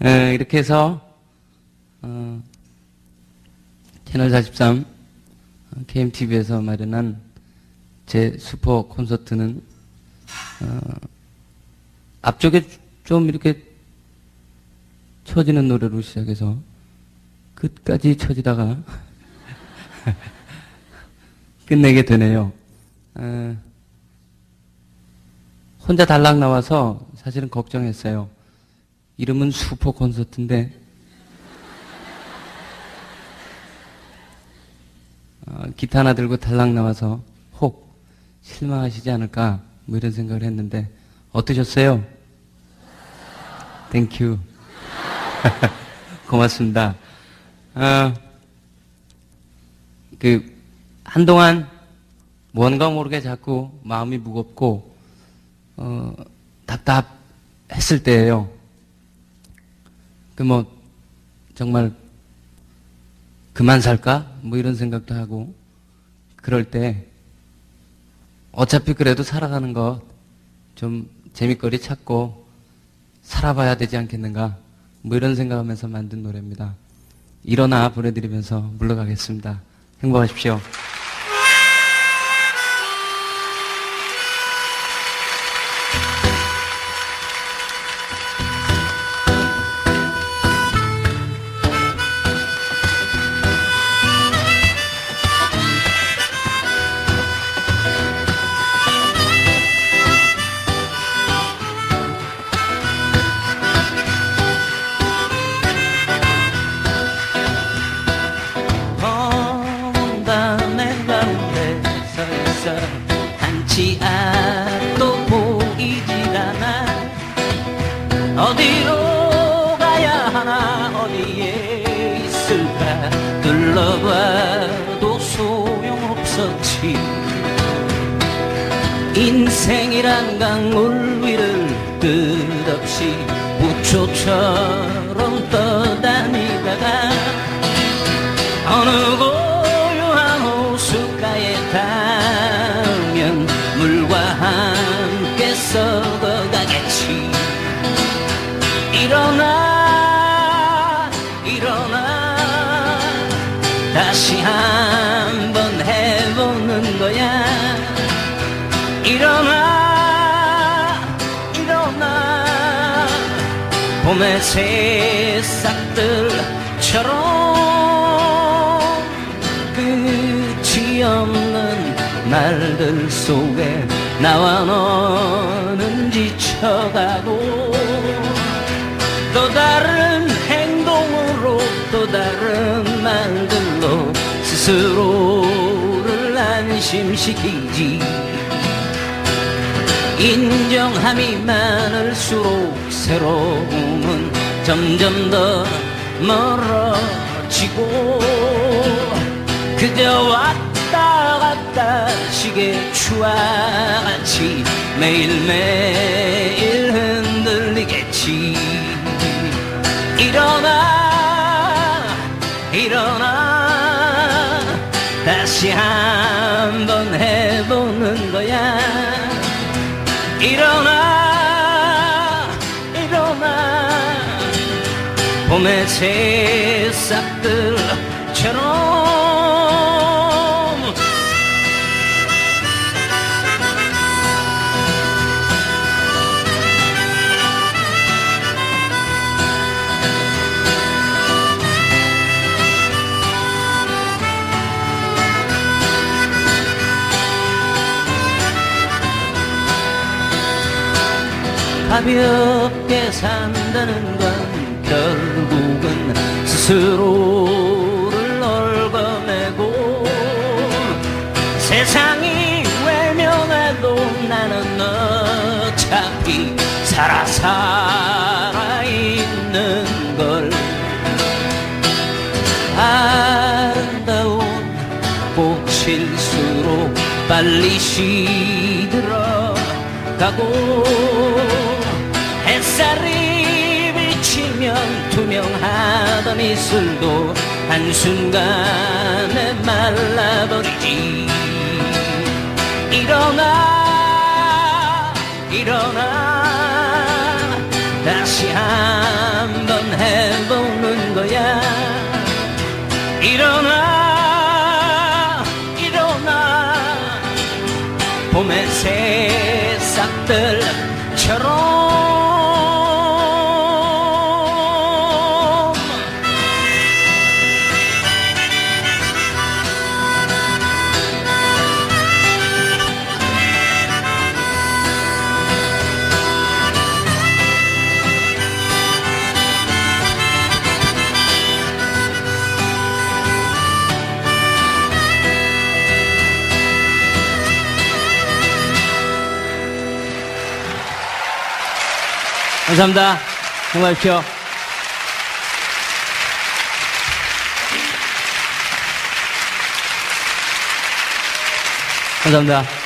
에, 이렇게 해서 어, 채널 43 KMTV에서 마련한 제 슈퍼 콘서트는 어, 앞쪽에 좀 이렇게 쳐지는 노래로 시작해서 끝까지 쳐지다가 끝내게 되네요. 에, 혼자 달랑 나와서 사실은 걱정했어요. 이름은 슈퍼 콘서트인데 어, 기타 하나 들고 달랑 나와서 혹 실망하시지 않을까 뭐 이런 생각을 했는데 어떠셨어요? 땡큐 고맙습니다. 어, 그 한동안 뭔가 모르게 자꾸 마음이 무겁고 어, 답답했을 때예요. 그 뭐 정말 그만 살까? 뭐 이런 생각도 하고 그럴 때 어차피 그래도 살아가는 것 좀 재밌거리 찾고 살아봐야 되지 않겠는가? 뭐 이런 생각하면서 만든 노래입니다. 일어나 보내드리면서 물러가겠습니다. 행복하십시오. 앞도 보이질 않아 어디로 가야 하나 어디에 있을까. 둘러봐도 소용없었지. 인생이란 강물 위를 끝없이 부초처럼 떠다 일어나 일어나. 봄의 새싹들처럼 끝이 없는 날들 속에 나와 너는 지쳐가고 또 다른 행동으로 또 다른 말들로 스스로를 안심시키지 인정함이 많을수록 새로움은 점점 더 멀어지고 그저 왔다 갔다 시계 추와같이 매일매일 흔들리겠지. 일어나 일어나. 다시 한번 해보는 거야 일어나 일어나. 봄의 새싹들처럼 가볍게 산다는 건 결국은 스스로를 얽어내고 세상이 외면해도 나는 어차피 살아 살아 있는 걸 아름다운 꽃일수록 빨리 시들어가고 햇살이 비치면 투명하던 이슬도 한순간에 말라버리지. 일어나 일어나. 다시 한번 해보는 거야. 일어나 일어나. 봄의 새싹들 감사합니다. 수고하십시오. 감사합니다.